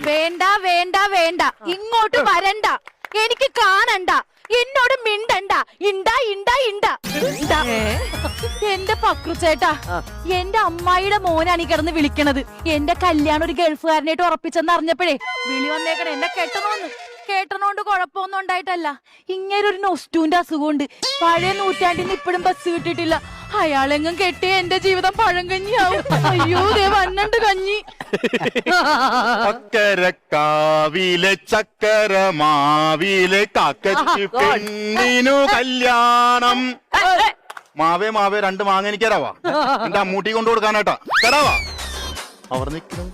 വേണ്ട വേണ്ട വേണ്ട. ഇങ്ങോട്ട് വരണ്ട. എനിക്ക് കാണണ്ട. എന്നോട് മിണ്ടണ്ട. ഇണ്ട ഇണ്ട ഇണ്ട. എന്റെ പക്രുച്ചേട്ടാ എന്റെ അമ്മായിയുടെ മോനാണ് ഈ കിടന്ന് വിളിക്കണത്. എന്റെ കല്യാണം ഒരു ഗൾഫുകാരനായിട്ട് ഉറപ്പിച്ചെന്ന് അറിഞ്ഞപ്പോഴേ വിളി വന്നേക്കണേ. എന്നെ കെട്ടണോന്ന്. കേട്ടണോണ്ട് കുഴപ്പമൊന്നും ഉണ്ടായിട്ടല്ല. ഇങ്ങനെ ഒരു നൊസ്റ്റൂന്റെ അസുഖമുണ്ട്. പഴയ നൂറ്റാണ്ടിൽ നിന്ന് ഇപ്പോഴും ബസ് കിട്ടിയിട്ടില്ല. അയാളെങ്ങും കെട്ടിയ എന്റെ ജീവിതം പഴം പഴങ്കഞ്ഞിയാവും. അയ്യോ ദേ വന്നണ്ട് കഞ്ഞി. ചക്കരക്കാവിലെ ചക്കര മാവിലെ കാക്കച്ചി പെണ്ണിനു കല്യാണം. മാവേ മാവേ രണ്ട് മാങ്ങ എനിക്ക് തരാവാ എന്റെ അമ്മൂട്ടി കൊണ്ടു കൊടുക്കാനായിട്ടാ. തരാവാ അവർ നിൽക്കുന്നു.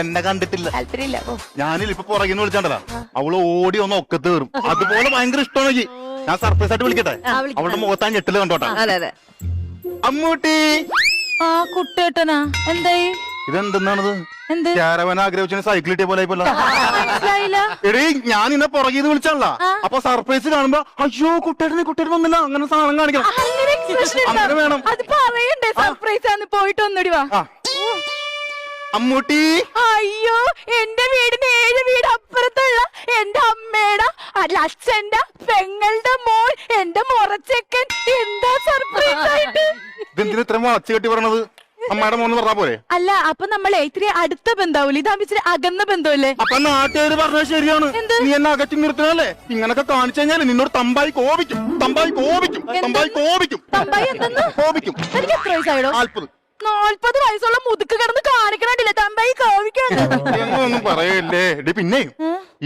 എന്നെ കണ്ടിട്ടില്ല. താല്പര്യമില്ല. ഓ. ഞാനില്ല ഇപ്പൊ പുറകിന്ന് വിളിച്ചാണ്ടല്ല അവൾ ഓടി ഒന്ന് ഒക്കത്ത് കയറും അതുപോലെ ഭയങ്കര ഇഷ്ടമാണ് എനിക്ക്. ഞാൻ സർപ്രൈസ് ആയിട്ട് വിളിക്കട്ടെ? അവളുടെ മുഖത്താൻ ഞെട്ടിൽ കണ്ടോട്ടെ. അതെ അതെ. അമ്മൂട്ടി. ആ കുട്ടേട്ടനാ. എന്തായി? ഇതെന്തെന്നാണിത്? എന്ത്? ക്യാരവൻ ആഗ്രഹിച്ചു സൈക്കിൾ കിട്ടിയ പോലെ ആയിപ്പോല്ല മനസ്സിലായില്ല. എടീ ഞാൻ ഇന്നെ വിളിച്ചാണല്ല അപ്പൊ സർപ്രൈസ് കാണുമ്പോ അയ്യോ കുട്ടിയുടെ കുട്ടിയുടെ വന്നില്ല. അങ്ങനെ സാധനം കാണിക്കണം. അങ്ങനെ expression ഉണ്ടോ? അങ്ങനെ വേണം. അത് പറയണ്ടേ? സർപ്രൈസ് ആണ് പോയിട്ട് ഒന്നുകൂടി വാ. ആ. അമ്മൂട്ടി. അയ്യോ എന്റെ വീടിന് ഏഴ് വീട് അപ്പുറത്തുള്ള എന്റെ അമ്മയുടെ അല്ല അച്ഛന്റെ പെങ്ങളുടെ മോൾ എന്റെ മുറച്ചക്കൻ. എന്താ സർപ്രൈസ് ആയിട്ട്? ഇതെന്തിനു ഇത്രയും വളച്ചു കെട്ടി പറഞ്ഞത് അമ്മയുടെ മോന്ന് പറഞ്ഞാ പോരെ? അല്ല അപ്പൊ നമ്മളെ ഇത്തിരി അടുത്ത ബന്ധാവൂല ഇതാ ഇച്ചിരി അകന്ന ബന്ധമല്ലേ? അപ്പൊ നാട്ടുകാര് പറഞ്ഞത് ശരിയാണ്. എന്ത്? നീ എന്നെ അകറ്റി നിർത്തണല്ലേ? ഇങ്ങനൊക്കെ കാണിച്ചു കഴിഞ്ഞാൽ നിന്നോട് തമ്പായി കോപിക്കും. തമ്പായി കോപിക്കും. തമ്പായി കോപിക്കും. തമ്പായി എന്തെന്ന്? കോപിക്കും. എനിക്ക് എത്ര വയസ്സായോ നാൽപ്പത് നാല്പത് വയസ്സുള്ള മുതുക്ക് കിടന്ന് കാണിക്കണില്ല തമ്പായി എന്നൊന്നും പറയല്ലേ? എടി പിന്നെ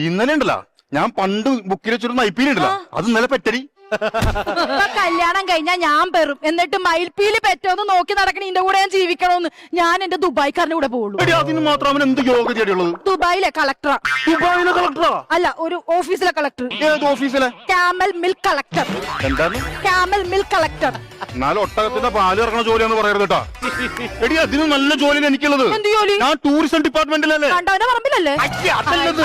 ഇന്നലെ ഉണ്ടല്ലോ ഞാൻ പണ്ട് ബുക്കിൽ വെച്ചിരുന്ന ഐ പി ഉണ്ടല്ലോ. അത് ഇന്നലെ പെറ്റടി. കല്യാണം കഴിഞ്ഞാ ഞാൻ പെറും. എന്നിട്ട് മയിൽപ്പീൽ പെറ്റോന്ന് നോക്കി നടക്കണ ഇന്റെ കൂടെ ഞാൻ ജീവിക്കണോന്ന് ഞാൻ എന്റെ ദുബായ്ക്കാരന്റെ കൂടെ പോവുള്ളൂ. എടി അതിന് മാത്രം അവൻ എന്ത് യോഗ്യതയാണ് ദുബായിലെ കളക്ടർ ദുബായിലെ കളക്ടറാ? അല്ല ഒരു ഓഫീസിലെ കളക്ടർ. ഏത് ഓഫീസിലെ? Camel milk collector. എന്താണ്? Camel milk collector. എന്നാലും ഒട്ടകത്തിന്റെ പാൽ ഇറങ്ങണ ജോലിയാന്ന് പറയരുത് കേട്ടാ എടി അതിന് നല്ല ജോലിയാണ് എനിക്കുള്ളത്. എന്ത് ജോലി? ഞാൻ ടൂറിസം ഡിപ്പാർട്ട്മെന്റിലല്ലേ കണ്ടവന്റെ പറമ്പിലല്ലേ? അയ്യ, അതല്ലത്.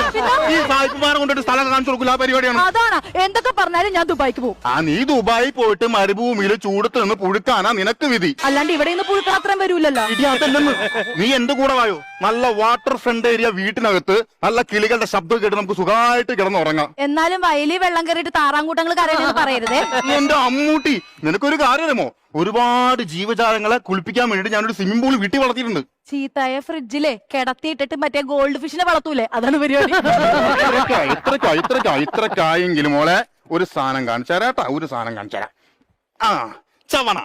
ഈ സായിപ്പുമാരെ കൊണ്ടിട്ട് സ്ഥലം കാണിച്ചു കൊടുക്കില്ല ആ പരിപാടിയാണ്. അതാണ്. എന്തൊക്കെ പറഞ്ഞാലും ഞാൻ ദുബായിക്ക് പോകും. ആ നീ ദുബായി പോയിട്ട് മരുഭൂമിയിൽ ചൂടത്ത് നിന്ന് പുഴുക്കാനാ നിനക്ക് വിധി. അല്ലാണ്ട് ഇവിടെ നിന്ന് പുഴുക്കാൻ അത്രയും വരൂലല്ലോ. ഇടി അതല്ലെന്ന്. നീ എന്റെ കൂടെ വായോ? നല്ല വാട്ടർ ഫ്രണ്ട് ഏരിയ വീട്ടിനകത്ത് നല്ല കിളികളുടെ ശബ്ദം കേട്ട് നമുക്ക് സുഖമായിട്ട് കിടന്നുറങ്ങാം. എന്നാലും വയലിൽ വെള്ളം കയറിയിട്ട് താറാങ്കൂട്ടങ്ങൾ കരയെന്ന് പറയരുതേ. എന്റെ അമ്മൂട്ടി നിനക്കൊരു കാര്യമോ ഒരുപാട് ജീവജാലങ്ങളെ കുളിപ്പിക്കാൻ വേണ്ടിട്ട് ഞാനൊരു സ്വിമ്മിംഗ് പൂൾ വീട്ടിൽ വളർത്തിയിട്ടുണ്ട്. ചീത്തായ ഫ്രിഡ്ജിലെ കിടത്തിയിട്ടിട്ട് മറ്റേ ഗോൾഡ് ഫിഷിനെ വളർത്തൂലേ? അതാണ് പരിപാടി. ഇത്രക്കായി ഇത്രക്കായി ഇത്രക്കായി ഇത്രക്കായെങ്കിലും മോളെ ഒരു സാധനം കാണിച്ചാരാട്ടാ ഒരു സാധനം കാണിച്ചാ ആ ചവണ.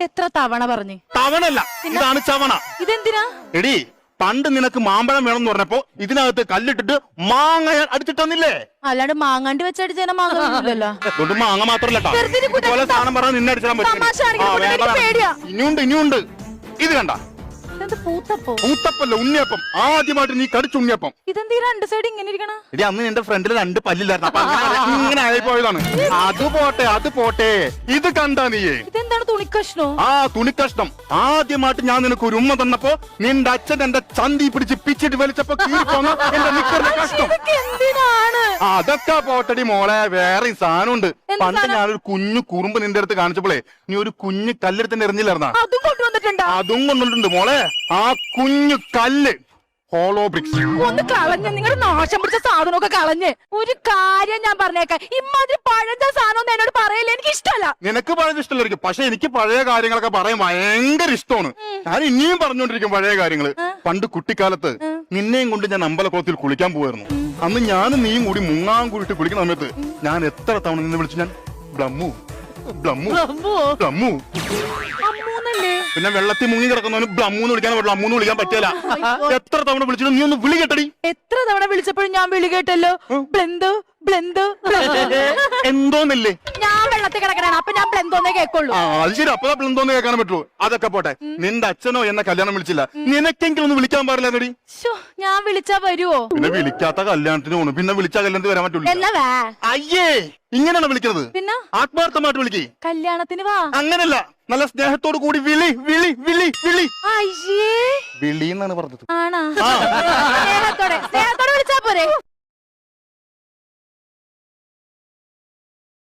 എത്ര തവണ പറഞ്ഞു? തവണല്ല ഇതാണ് ചവണ. ഇതെന്തിനാ? എടി പണ്ട് നിനക്ക് മാമ്പഴം വേണം എന്ന് പറഞ്ഞപ്പോ ഇതിനകത്ത് കല്ലിട്ടിട്ട് മാങ്ങ അടിച്ചിട്ട് തന്നില്ലേ അല്ലാണ്ട് മാങ്ങാണ്ടി വെച്ചടിച്ചാൽ മാങ്ങല്ലോ മാങ്ങ മാത്രല്ല സാധനം പറഞ്ഞാൽ നിന്നെ അടിച്ചാൽ. ഇനിയുണ്ട് ഇനിയുണ്ട്. ഇത് കണ്ട. ഉണ്ണിയപ്പം. ആദ്യമായിട്ട് നീ കടിച്ച ഉണ്ണിയപ്പം. ഇതെന്ത് ഈ രണ്ട് സൈഡ് ഇങ്ങനെ ഇരിക്കണ? എടി അന്ന് എന്റെ ഫ്രണ്ടിൽ രണ്ട് പല്ലില്ലായിരുന്നു. അപ്പൊ അങ്ങനെ ഇങ്ങനെ ആയിപ്പോയതാണ്. അത് പോട്ടെ അത് പോട്ടെ. ഇത് കണ്ടാ നീയേ ഇതെന്താണ് തുണിക്കഷ്ണോ? ആ തുണിക്കഷ്ണം. ആദ്യമായിട്ട് ഞാൻ നിനക്ക് ഒരു ഉമ്മ തന്നപ്പോ നിന്റെ അച്ഛൻ എന്റെ ചന്തി പിടിച്ച് പിച്ചിട്ട് വലിച്ചപ്പോ കീറിപ്പോന്ന എന്റെ നിക്കറിന്റെ കഷ്ണം. ഇതൊക്കെ എന്തിനാണ്? അതൊക്കെ പോട്ടടി മോളെ വേറെ സാധനം ഉണ്ട് പണ്ട്? ഞാനൊരു കുഞ്ഞു കുറുമ്പ് നിന്റെ അടുത്ത് കാണിച്ചപ്പോളേ നീ ഒരു കുഞ്ഞു കല്ലെടുത്ത് എറിഞ്ഞില്ലായിരുന്നാ? അതും കൊണ്ടുവന്നിട്ടുണ്ടോ അതും കൊണ്ടിട്ടുണ്ട് മോളെ. ആ കുഞ്ഞു കല്ല്. ഹോളോ ബ്രിക്സ് ഒന്ന് കളഞ്ഞ് നിങ്ങളുടെ നാശം പിടിച്ച സാധനമൊക്കെ കളഞ്ഞ്. ഒരു കാര്യം ഞാൻ പറഞ്ഞേക്കാം. ഇമ്മാതിരി പഴഞ്ച സാധനം എന്നോട് പറയില്ല? എനിക്ക് ഇഷ്ടമല്ല നിനക്ക് പഴയ ഇഷ്ടമല്ലായിരിക്കും. പക്ഷെ എനിക്ക് പഴയ കാര്യങ്ങളൊക്കെ പറയാൻ ഭയങ്കര ഇഷ്ടമാണ്. ഞാൻ ഇനിയും പറഞ്ഞുകൊണ്ടിരിക്കും പഴയ കാര്യങ്ങൾ. പണ്ട് കുട്ടിക്കാലത്ത് നിന്നെയും കൊണ്ട് ഞാൻ അമ്പലക്കുളത്തിൽ കുളിക്കാൻ പോയിരുന്നു അന്ന് ഞാനും നീയും കൂടി മുങ്ങാൻ കൂടിയിട്ട് കുളിക്കുന്ന സമയത്ത് ഞാൻ എത്ര തവണ നിന്ന് വിളിച്ചു ഞാൻ ബ്ലമ്മു. ബ്ലമ്മു. ബ്ലമ്മു? അമ്മൂന്നല്ലേ പിന്നെ വെള്ളത്തിൽ മുങ്ങി കിടക്കുന്നവന് ബ്ലമ്മു എന്ന് വിളിക്കാൻ പറ്റില്ല. അമ്മൂന്ന് വിളിക്കാൻ പറ്റില്ല. എത്ര തവണ വിളിച്ചിട്ട് നീ ഒന്ന് വിളി കേട്ടടി. എത്ര തവണ വിളിച്ചപ്പോഴും ഞാൻ വിളി കേട്ടല്ലോ? ബ്ലെന്ത് ബ്ലെന്ത്? എന്തോന്നില്ലേ? ഞാൻ വെള്ളത്തിൽ കിടക്കണേ അപ്പൊ ഞാൻ ബ്ലെന്തോന്നേ കേക്കുള്ളൂ. ആ അത് ശരി. അപ്പൊ ബ്ലന്തോന്ന് കേൾക്കാൻ പറ്റുള്ളൂ. അതൊക്കെ പോട്ടെ. നിന്റെ അച്ഛനോ എന്നെ കല്യാണം വിളിച്ചില്ല. നിനക്കെങ്കിലും ഒന്ന് വിളിക്കാൻ പാടില്ല ശ്ശോ, ഞാൻ വിളിച്ചാ വരുവോ? പിന്നെ വിളിക്കാത്ത കല്യാണത്തിന് പോണു. പിന്നെ വിളിച്ചാ കല്യാണത്തിന് വരാൻ പറ്റുള്ളൂ എന്നാ വാ. അയ്യേ ഇങ്ങനെയാണ് വിളിക്കുന്നത് പിന്നെ? ആത്മാർത്ഥമായിട്ട് വിളിക്കേ. കല്യാണത്തിന് വാ. അങ്ങനല്ല. നല്ല സ്നേഹത്തോട് കൂടി വിളി വിളി വിളി വിളി. വിളി എന്നാണ് പറഞ്ഞത്. ആണോ? സ്നേഹത്തോടെ സ്നേഹത്തോടെ വിളിച്ചാ പോരെ.